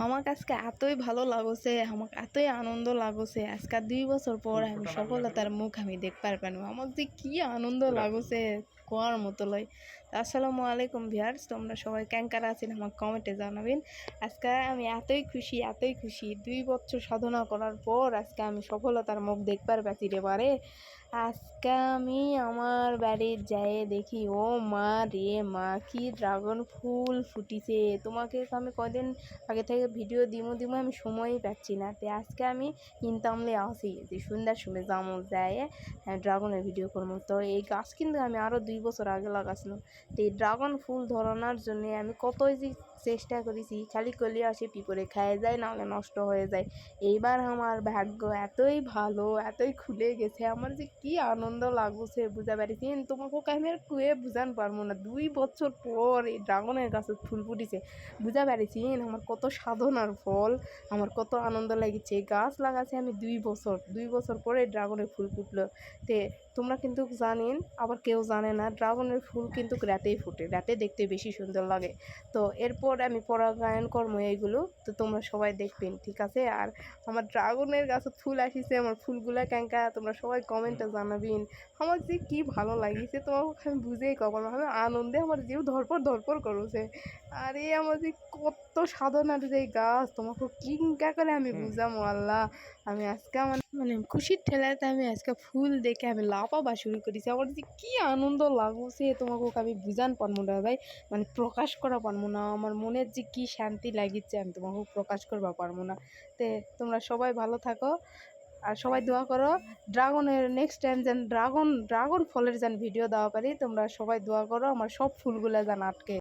আমাকে আজকে এতই ভালো লাগছে আমার এতই আনন্দ লাগছে। আজকে দুই বছর পর আমি সফলতার মুখ আমি দেখতে পারব আমার যে কি আনন্দ লাগছে কোয়ার মতো লয়। আসসালামু আলাইকুম ভিয়ার্স তোমরা সবাই ক্যাঙ্কার আছেন আমার কমেন্টে জানাবেন। আজকে আমি এতই খুশি এতই খুশি, দুই বছর সাধনা করার পর আজকে আমি সফলতার মুখ দেখবার পাচ্ছি রে বারে। আজকে আমি আমার বাড়ির যাই দেখি, ও মা রে মা, কি ড্রাগন ফুল ফুটিছে। তোমাকে আমি কদিন আগে থেকে ভিডিও দিমু দিমু আমি সময়ই পাচ্ছি না। তো আজকে আমি ইনতামলে আসি যে সুন্দর সময় জামু যায় হ্যাঁ ড্রাগনের ভিডিও করব তো এই গাছ কিন্তু আমি আরও দুই বছর আগে লাগাছিলাম। এই ড্রাগন ফুল ধরানোর জন্য আমি কতই যে চেষ্টা করেছি, খালি কলি আসে পিঁপড়ে খায় যায়, নাহলে নষ্ট হয়ে যায়। এইবার আমার ভাগ্য এতই ভালো, এতই খুলে গেছে, আমার যে কি আনন্দ লাগছে বুঝা পারিছি তোমাকে আমি আর কুয়ে বুঝান পারব না। দুই বছর পর এই ড্রাগনের গাছে ফুল ফুটিছে, বুঝা পারিছি আমার কত সাধনার ফল, আমার কত আনন্দ লাগিছে। গাছ লাগাছে আমি দুই বছর দুই বছর পরে ড্রাগনের ফুল ফুটলো। তে তোমরা কিন্তু জানেন, আবার কেউ জানে না ড্রাগনের ফুল কিন্তু রাতেই ফুটে রাতে দেখতে বেশি সুন্দর লাগে। তো এরপর আমি পরাগায়ন কর্ম এইগুলো তো তোমরা সবাই দেখবেন ঠিক আছে? আর আমার ড্রাগনের গাছে ফুল আসিছে আমার ফুলগুলা ক্যাঙ্কা তোমরা সবাই কমেন্টে জানাবেন। আমার যে কি ভালো লাগিছে তোমাকে আমি বুঝেই কব আমি আনন্দে আমার জিও ধরপর ধরপর করছে। আর আরে আমার যে কত সাধনার যে গাছ তোমাকে কিংকা করে আমি বুঝামো আল্লাহ। আমি আজকে আমার মানে খুশির ঠেলাতে আমি আজকে ফুল দেখে আমি লাফাবা শুরু করেছি। আমার যে কী আনন্দ লাগছে তোমাকে আমি বুঝান পারব না ভাই। মানে প্রকাশ করা পারব না, আমার মনের যে কী শান্তি লাগিচ্ছে আমি তোমাকে প্রকাশ করবা পারব না। তে তোমরা সবাই ভালো থাকো আর সবাই দোয়া করো, ড্রাগনের নেক্সট টাইম যেন ড্রাগন ড্রাগন ফলের যেন ভিডিও দেওয়া পারি, তোমরা সবাই দোয়া করো, আমার সব ফুলগুলো যেন আটকে